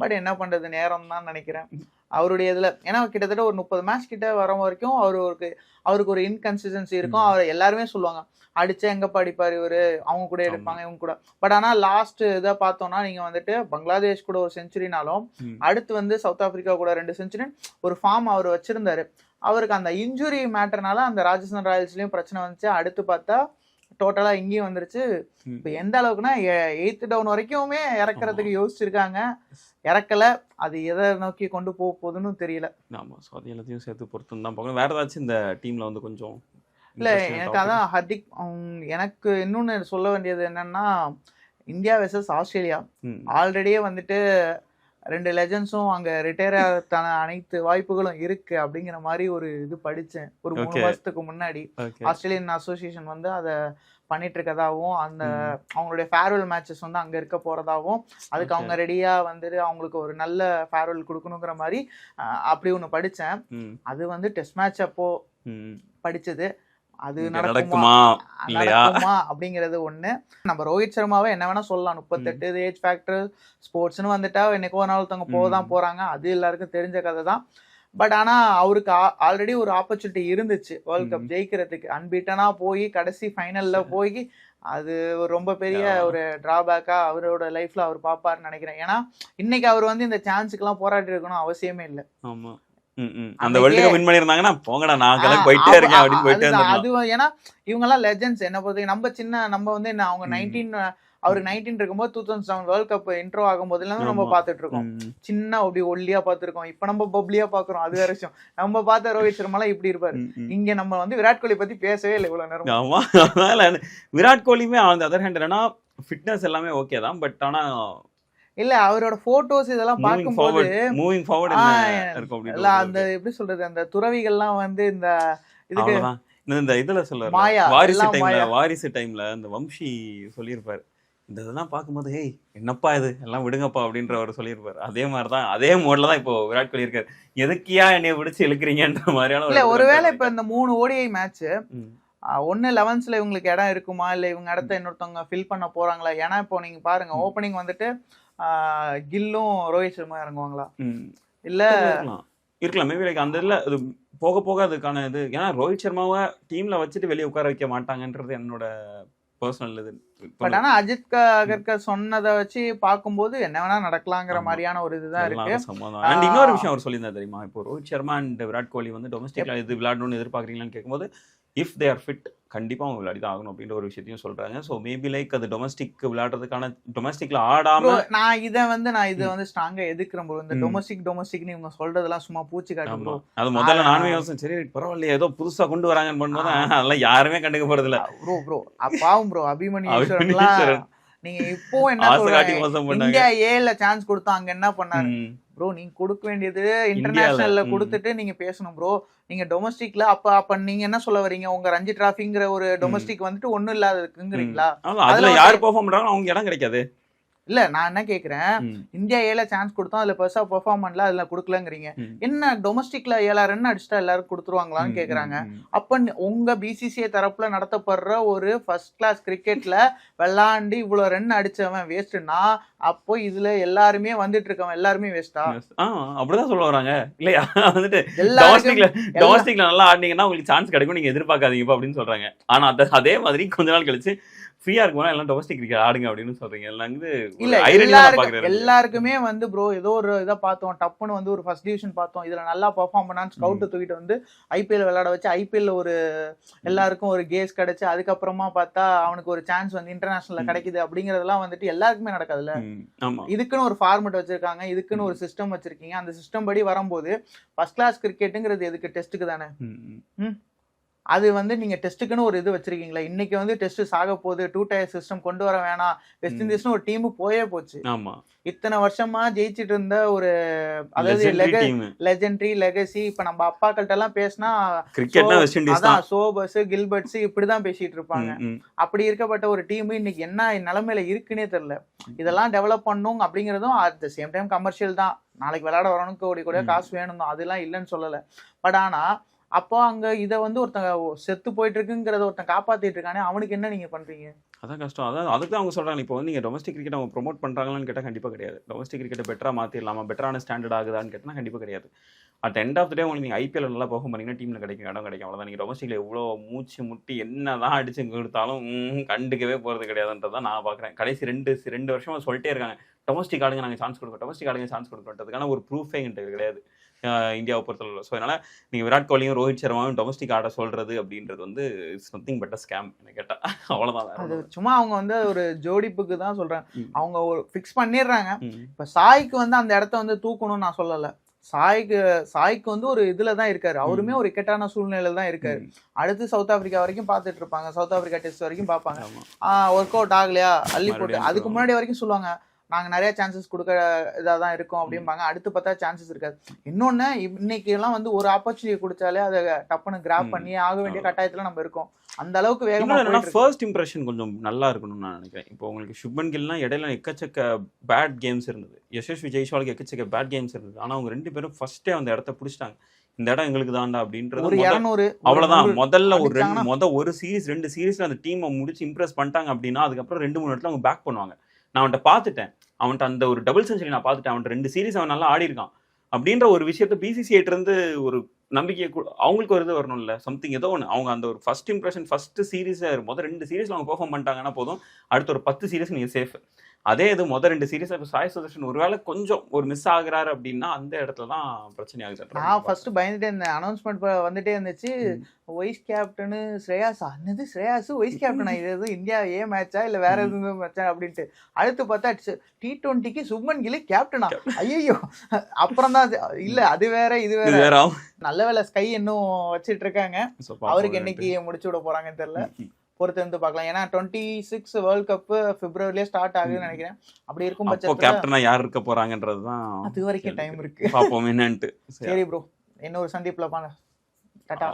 பட் என்ன பண்றது நேரம் தான் நினைக்கிறேன் அவருடைய இதுல ஏன்னா கிட்டத்தட்ட ஒரு முப்பது மேட்ச் கிட்ட வர வரைக்கும் அவருக்கு அவருக்கு ஒரு இன்கன்சிஸ்டன்சி இருக்கும். அவர் எல்லாருமே சொல்லுவாங்க அடிச்சா எங்க படிப்பாரு இவரு அவங்க கூட. எடுப்பாங்க இவங்க கூட பட் ஆனா லாஸ்ட் இதை பார்த்தோம்னா நீங்க வந்துட்டு பங்களாதேஷ் கூட ஒரு செஞ்சுரினாலும். அடுத்து வந்து சவுத் ஆப்பிரிக்கா கூட ரெண்டு செஞ்சுரி ஒரு ஃபார்ம் அவர் வச்சிருந்தாரு அவருக்கு அந்த இன்ஜுரி மேட்டர்னால அந்த ராஜஸ்தான் ராயல்ஸ்லயும் பிரச்சனை வந்துச்சு. அடுத்து பார்த்தா டோட்டலா இங்கேயும் வந்துருச்சு. இப்போ எந்த அளவுக்குன்னா எயித்து டவுன் வரைக்குமே இறக்குறதுக்கு யோசிச்சிருக்காங்க. இறக்கல. அது எதை நோக்கி கொண்டு போக போகுதுன்னு தெரியல. ஆமா. ஸோ அது எல்லாத்தையும் சேர்த்து பொறுத்து தான் பார்க்கணும். வேற ஏதாச்சும் இந்த டீம்ல வந்து கொஞ்சம் இல்ல எனக்கு? அதான் ஹர்திக் எனக்கு இன்னொன்னு சொல்ல வேண்டியது என்னன்னா இந்தியா வெர்சஸ் ஆஸ்திரேலியா. ஆல்ரெடியே வந்துட்டு ரெண்டு லெஜண்ட்ஸும் அங்க ரிட்டையர் ஆகிறதுக்கான அனைத்து வாய்ப்புகளும் இருக்கு அப்படிங்கிற மாதிரி ஒரு இது படிச்சேன் ஒரு மூணு. வருஷத்துக்கு முன்னாடி. ஆஸ்திரேலியன் அசோசியேஷன் வந்து அதை பண்ணிட்டு இருக்கதாவும் அந்த. அவங்களுடைய ஃபேர்வெல் மேட்சஸ் வந்து அங்க இருக்க போறதாவும் அதுக்கு. அவங்க ரெடியா வந்துட்டு அவங்களுக்கு ஒரு நல்ல ஃபேர்வெல் கொடுக்கணுங்கிற மாதிரி அப்படி படிச்சேன் ம். அது வந்து டெஸ்ட் மேட்ச் அப்போ ம். அது நடக்குமா? நடக்குமா? அப்படிங்கிறது ஒண்ணு. நம்ம ரோஹித் சர்மாவை என்ன வேணா சொல்லலாம். முப்பத்தெட்டு ஏஜ் ஃபேக்டர் ஸ்போர்ட்ஸ்னு வந்துட்டா என்னைக்கோ ஒரு நாள் ஒருத்தவங்க போக தான் ம். போறாங்க. அது எல்லாருக்கும் தெரிஞ்ச கதை தான். பட் ஆனா அவருக்கு ஆல்ரெடி ஒரு ஆப்பர்ச்சுனிட்டி இருந்துச்சு. World cup. ஜெயிக்கிறதுக்கு. அன்பீட்டனா போய் கடைசி ஃபைனல்ல போய் அது ரொம்ப பெரிய. ஒரு டிராபேக்கா அவரோட லைஃப்ல அவர் பாப்பாருன்னு நினைக்கிறேன். ஏன்னா இன்னைக்கு அவர் வந்து இந்த சான்ஸுக்கெல்லாம் போராடி இருக்கணும் அவசியமே இல்லை. அந்த வேர்ல்டு கப் வின் பண்ணிருந்தாங்கன்னா போங்கடா நான் கிளம்பி போயிட்டே இருக்கேன் அப்படின்னு போயிட்டே. இருந்திருக்கலாம் அது என்ன இவங்க எல்லாம் லெஜெண்ட்ஸ் என்ன பொறுத்த நம்ம சின்ன நம்ம வந்து என்ன அவங்க. நைன்டீன் அவர் நைன்டீன் இருக்கும்போது two thousand seven world cup intro ஆகும் போதெல்லாம் நம்ம ஆமா. பார்த்துட்டு இருக்கோம். சின்ன அப்படி ஒல்லியா பார்த்துருக்கோம் இப்ப நம்ம பப்ளியா பாக்குறோம் அது வேற விஷயம் நம்ம பார்த்த ரோஹித் சர்மாலாம் இப்படி இருப்பாரு. இங்க நம்ம வந்து விராட் கோலி பத்தி பேசவே இல்லை இவ்வளவு நேரம் ஆமா விராட் கோலியுமே அந்த அதர் ஹேண்ட் என்னன்னா ஃபிட்னஸ் எல்லாமே ஓகே தான் பட் ஆனா இல்ல அவரோட போட்டோஸ் இதெல்லாம் பார்க்கும்போது மூவிங் ஃபார்வர்ட் இல்ல அந்த எப்படி சொல்றது அந்த துறவிகள்லாம் வந்து இந்த இதுக்கு இந்த- இதுல சொல்ல வாரிசு டைம்ல. வாரிசு டைம்ல இந்த வம்சி சொல்லியிருப்பாரு. இந்த இதெல்லாம் பார்க்கும்போது ஹேய் என்னப்பா இது? எல்லாம் விடுங்கப்பா அப்படின்ற அவர் சொல்லியிருப்பாரு. அதே மாதிரி தான் அதே மோட்ல தான் இப்போ விராட் கோலி இருக்காரு. எதுக்கியா என்னைய பிடிச்சு இழுக்கிறீங்கன்ற மாதிரியான இல்ல ஒரு ஒருவேளை இப்ப இந்த மூணு ஓடிஐ மேட்ச் ம். ஒன்னு லெவன்ஸ்ல இவங்களுக்கு இடம் இருக்குமா? இல்ல இவங்க இடத்த இன்னொருத்தவங்க ஃபில் பண்ண போறாங்களா? ஏன்னா இப்போ நீங்க பாருங்க. ஓப்பனிங் வந்துட்டு கில்லும் ரோஹித் சர்மா இறங்குவாங்களா. இல்ல இருக்கலாம் மேபி லைக் அந்த இதுல அது போக போக அதுக்கான இது. ஏன்னா ரோஹித் சர்மாவை டீம்ல வச்சுட்டு வெளியே உட்கார வைக்க மாட்டாங்கன்றது என்னோட பர்சனல் இது. பட் ஆனா அஜித் க- அகர்கர் சொன்னதை வச்சு பார்க்கும்போது என்ன வேணா நடக்கலாங்கிற. மாதிரியான ஒரு இதுதான் இருக்கு. இன்னொரு விஷயம் அவர் சொல்லியிருந்தார் தெரியுமா? இப்போ ரோஹித் சர்மா அண்ட் விராட் கோலி வந்து டொமஸ்டிக்ல இது விளையாடணும்னு எதிர்பார்க்குறீங்களான்னு கேட்கும்போது இஃப் தே ஆர் ஃபிட் கண்டிப்பா அவங்க விளையாடி தான் ஆகணும் அப்படின்ற ஒரு விஷயத்தையும் சொல்றாங்க ஸோ மேபி லைக் அது டொமஸ்டிக் விளையாடுறதுக்கான டொமஸ்டிக்ல ஆடாம Bro, நான் இத வந்து நான் இத. வந்து ஸ்ட்ராங்கா எதிர்க்கிறேன் ப்ரோ இந்த. டொமஸ்டிக் டொமஸ்டிக்னு இவங்க சொல்றதெல்லாம் சும்மா பூச்சி காட்டு ஆமா ப்ரோ அது முதல்ல. நானுமே யோசனை சரி பரவாயில்லையே ஏதோ புதுசா கொண்டு வராங்கன்னு பண்ணும்போது அதெல்லாம் யாருமே கண்டுக்க இல்ல ப்ரோ ப்ரோ பாவம் ப்ரோ அபிமன்யு. நீங்க இப்போ என்ன சொல்றீங்க? ஏல சான்ஸ் கொடுத்தோம் அங்க என்ன பண்ணாரு. ப்ரோ நீங்க கொடுக்க வேண்டியது இன்டர்நேஷனல்ல. கொடுத்துட்டு நீங்க பேசணும் ப்ரோ நீங்க டொமஸ்டிக்ல அப்ப அப்ப நீங்க என்ன சொல்ல வரீங்க? உங்க ரஞ்சி டிராஃபிங்கிற ஒரு டொமஸ்டிக் வந்துட்டு ஒண்ணும் இல்லாத இருக்குங்கிறீங்களா அதுல யாரு பெர்ஃபார்ம் பண்றாங்களோ அவங்க இடம் கிடைக்காது. இல்ல நான் என்ன கேக்குறேன். இந்தியா ஏல சான்ஸ் கொடுத்தோம் அதுல பெருசா பெர்ஃபார்ம் பண்ணல அதுல கொடுக்கலங்கிறீங்க. என்ன டொமஸ்டிக்ல ஏழாயிரம் ரன் அடிச்சிட்டா எல்லாரும் கொடுத்துருவாங்களான்னு கேக்குறாங்க. அப்ப உங்க பிசிசிஐ தரப்புல நடத்தப்படுற ஒரு ஃபர்ஸ்ட் கிளாஸ் கிரிக்கெட்ல விளாண்டு இவ்வளவு ரன் அடிச்சவன் வேஸ்ட்னா அப்போ இதுல எல்லாருமே வந்துட்டு இருக்கவன் எல்லாருமே வேஸ்டா அப்படிதான் சொல்ல வராங்க. இல்லையா? வந்துட்டு டொமஸ்டிக்ல டொமஸ்டிக்ல நல்லா ஆடினீங்கன்னா உங்களுக்கு சான்ஸ் கிடைக்கும். நீங்க எதிர்பார்க்காதீங்கப்பா அப்படின்னு சொல்றாங்க. ஆனா அத- அதே மாதிரி கொஞ்ச நாள் கழிச்சு ஃப்ரீயா இருக்கும்போது எல்லாம் டொமஸ்டிக் கிரிக்கெட் ஆடுங்க அப்படின்னு சொல்றீங்க. எல்லாம் வந்து இல்ல எல்லாருக்கும் எல்லாருக்குமே வந்து ப்ரோ ஏதோ ஒரு இதை பார்த்தோம். டப்புன்னு வந்து ஒரு ஃபர்ஸ்ட் டிவிஷன் பார்த்தோம். இதுல நல்லா பெர்ஃபார்ம் பண்ணான்னு ஸ்கவுட் தூக்கிட்டு வந்து ஐபிஎல் விளையாட வச்சு ஐபிஎல் ஒரு எல்லாருக்கும் ஒரு கேஸ் கிடைச்சு அதுக்கப்புறமா பார்த்தா அவனுக்கு ஒரு சான்ஸ் வந்து இன்டர்நேஷனல்ல. கிடைக்குது அப்படிங்கறதெல்லாம் வந்துட்டு எல்லாருக்குமே நடக்காதுல்ல இதுக்குன்னு ஒரு ஃபார்மெட் வச்சிருக்காங்க. இதுக்குன்னு ஒரு சிஸ்டம் வச்சிருக்கீங்க. அந்த சிஸ்டம் படி வரும்போது ஃபர்ஸ்ட் கிளாஸ் கிரிக்கெட்டுங்கிறது எதுக்கு? டெஸ்ட்டுக்கு தானே. அது வந்து நீங்க டெஸ்ட்டுக்குன்னு ஒரு இது வச்சிருக்கீங்களா. இன்னைக்கு வந்து டெஸ்ட் சாக போகுது. டூ டயர் சிஸ்டம் கொண்டு வர வேணாம். வெஸ்ட். இண்டீஸ்னு ஒரு டீம் போயே போச்சு. ஆமா. இத்தனை வருஷமா ஜெயிச்சிட்டு இருந்த ஒரு அதாவது. லெஜெண்டரி லெகசி இப்ப நம்ம அப்பாக்கள்ட்ட எல்லாம் பேசினா அதான் சோபர்ஸ் கில்பர்ட்ஸ் இப்படிதான் பேசிட்டு இருப்பாங்க. அப்படி இருக்கப்பட்ட ஒரு டீம் இன்னைக்கு என்ன நிலைமையில இருக்குன்னே தெரியல. இதெல்லாம் டெவலப் பண்ணும் அப்படிங்கறதும் at the same time commercial தான். நாளைக்கு விளையாட வரவனுக்கு கோடி கூட. காசு வேணும் தான். அதெல்லாம் இல்லைன்னு சொல்லல. பட் ஆனா அப்போ அங்க இதை வந்து ஒருத்தங்க செத்து போயிட்டு இருக்குங்கிறத ஒருத்தன் காப்பாத்திட்டு இருக்கானே அவனுக்கு என்ன நீங்க பண்றீங்க? அதான் கஷ்டம். அதான் அதுக்கு தான் அவங்க சொல்றாங்க. இப்போ வந்து நீங்க டொமஸ்டிக் கிரிக்கெட் அவங்க ப்ரோமோட் பண்றாங்களான்னு கேட்டா கண்டிப்பா கிடையாது. டொமஸ்டிக் கிரிக்கெட் பெட்டரா மாத்திரலாமா? பெட்டரான ஸ்டாண்டர்ட் ஆகுதான்னு கேட்டா கண்டிப்பா கிடையாது. அட் எண்ட் ஆஃப் டே உங்களுக்கு நீங்க ஐபிஎல் நல்லா போக பண்ணீங்கன்னா டீம்ல கிடைக்கும். இடம் கிடைக்கும். அவ்வளவுதான். நீங்க டொமஸ்டிக்ல எவ்வளோ மூச்சு முட்டி என்னதான் அடிச்சு கொடுத்தாலும் ம், கண்டுக்கவே போறது கிடையாதுன்றதான் நான் பாக்குறேன். கடைசி ரெண்டு ரெண்டு வருஷமா சொல்லிட்டே இருக்காங்க. டொமஸ்டிக் ஆளுங்க நாங்க சான்ஸ் கொடுக்கோம் டொமஸ்டிக் ஆளுங்க சான்ஸ் கொடுக்கறதுக்கான ஒரு ப்ரூஃபே என்கிட்ட கிடையாது. இந்தியாவை பொறுத்தளவு ஸோ அதனால நீங்க விராட் கோலியும் ரோஹித் சர்மாவும் டொமஸ்டிக் ஆட சொல்றது அப்படின்றது வந்து இட்ஸ் நத்திங் பட் ஸ்கேம் எனக்கு கேட்டா அவ்வளவுதான் வேற அது. சும்மா அவங்க வந்து ஒரு ஜோடிப்புக்கு தான் சொல்றாங்க ம். அவங்க ஒரு ஃபிக்ஸ் பண்ணிடுறாங்க. இப்ப சாய்க்கு வந்து அந்த இடத்த வந்து தூக்கணும்னு நான் சொல்லல சாய்க்கு சாய்க்கு வந்து ஒரு இதுல தான் இருக்காரு அவருமே ஒரு இக்கட்டான சூழ்நிலையில தான் இருக்காரு. அடுத்து சவுத் ஆப்பிரிக்கா வரைக்கும் பார்த்துட்டு இருப்பாங்க சவுத் ஆப்பிரிக்கா டெஸ்ட் வரைக்கும் பார்ப்பாங்க. ஒர்க் அவுட் ஆகலையா அள்ளி போட்டு அதுக்கு. முன்னாடி வரைக்கும் சொல்லுவாங்க நாங்க நிறைய சான்சஸ் கொடுக்க இதாக தான் இருக்கோம் அப்படிம்பாங்க. அடுத்து பார்த்தா சான்சஸ் இருக்காது. இன்னொன்னு இன்னைக்கு எல்லாம் வந்து ஒரு ஆப்பர்ச்சுனிட்டி கொடுத்தாலே அதை டப்புன்னு கிராப். பண்ணி ஆக வேண்டிய. கட்டாயத்துல நம்ம இருக்கோம். அந்த அளவுக்கு வேகமா இன்னொன்னு என்னன்னா போயிட்டு இருக்கு. ஃபர்ஸ்ட் இம்ப்ரெஷன் கொஞ்சம் நல்லா இருக்கணும்னு நான் நினைக்கிறேன். இப்போ உங்களுக்கு சுப்மன் கில்லாம் இடையில எக்கச்சக்க பேட் கேம்ஸ் இருந்தது. யசஸ்வி ஜெய்ஸ்வாலுக்கு எக்கச்சக்க பேட் கேம்ஸ் இருந்தது. ஆனா அவங்க ரெண்டு பேரும் ஃபர்ஸ்டே அந்த இடத்த பிடிச்சிட்டாங்க. இந்த இடம் எங்களுக்கு தான்டா அப்படின்றது ஒரு இரநூறு அவ்வளவுதான். முதல்ல ஒரு ரெண்டு அடிச்சாங்கன்னா- மொத ஒரு சீரிஸ் ரெண்டு சீரிஸ்ல அந்த டீமை முடிச்சு இம்ப்ரெஸ் பண்ணிட்டாங்க அப்படின்னா அதுக்கப்புறம் ரெண்டு மூணு இடத்துல அவங்க பேக் பண்ணுவாங்க. நான் அவன்கிட்ட பார்த்துட்டேன். அவன்கிட்ட அந்த ஒரு டபுள் செஞ்சுரி நான் பார்த்துட்டேன். அவன்கிட்ட ரெண்டு சீரிஸ் அவன் நல்லா ஆடி இருக்கான் அப்படின்ற ஒரு விஷயத்த பிசிசிஐட்டு இருந்து ஒரு நம்பிக்கையை அவங்களுக்கு ஒரு இது வரணும்ல. சம்திங் ஏதோ ஒன்று அவங்க அந்த ஒரு ஃபர்ஸ்ட் இம்ப்ரெஷன் ஃபர்ஸ்ட் இருக்கும் போது ரெண்டு சீரீஸில் அவங்க பெர்ஃபார்ம் பண்ணிட்டாங்கன்னா போதும். அடுத்த ஒரு பத்து சீரீஸ் நீங்க சேஃப் அதே இது முதல் ரெண்டு சீரிஸ் இப்போ சாய் சுதர்ஷன் ஒருவேளை கொஞ்சம் ஒரு மிஸ் ஆகுறாரு அப்படின்னா அந்த இடத்துல தான் பிரச்சனை ஆகுது நான் ஃபர்ஸ்ட் பயந்துட்டே இருந்தேன். அனௌன்ஸ்மெண்ட் வந்துட்டே இருந்துச்சு. Vice captain Shreyas. அன்னது Shreyas? Vice captain இது எதுவும் இந்தியா ஏ மேட்சா இல்ல வேற. எதுவும் மேட்சா அப்படின்ட்டு. அடுத்து பார்த்தா டி டுவெண்ட்டிக்கு சுப்மன் கிலி கேப்டனா ஐயோ அப்புறம் தான் இல்ல அது வேற இது வேற. நல்ல வேலை ஸ்கை இன்னும் வச்சிட்டு இருக்காங்க. அவருக்கு. என்னைக்கு முடிச்சு விட போறாங்கன்னு தெரியல. ம். பொறுத்து வந்து பார்க்கலாம். ஏன்னா டுவெண்ட்டி சிக்ஸ் வேர்ல்ட் கப் பிப்ரவரிலேயே ஸ்டார்ட் ஆகுதுன்னு. நினைக்கிறேன். அப்படி இருக்கும் பட்சத்துல கேப்டனா யார் இருக்க போறாங்கன்றது தான் அது வரைக்கும் டைம் இருக்கு. பார்ப்போம் என்னன்ட்டு. சரி ப்ரோ இன்னொரு சந்திப்புல பாங்க டாடா.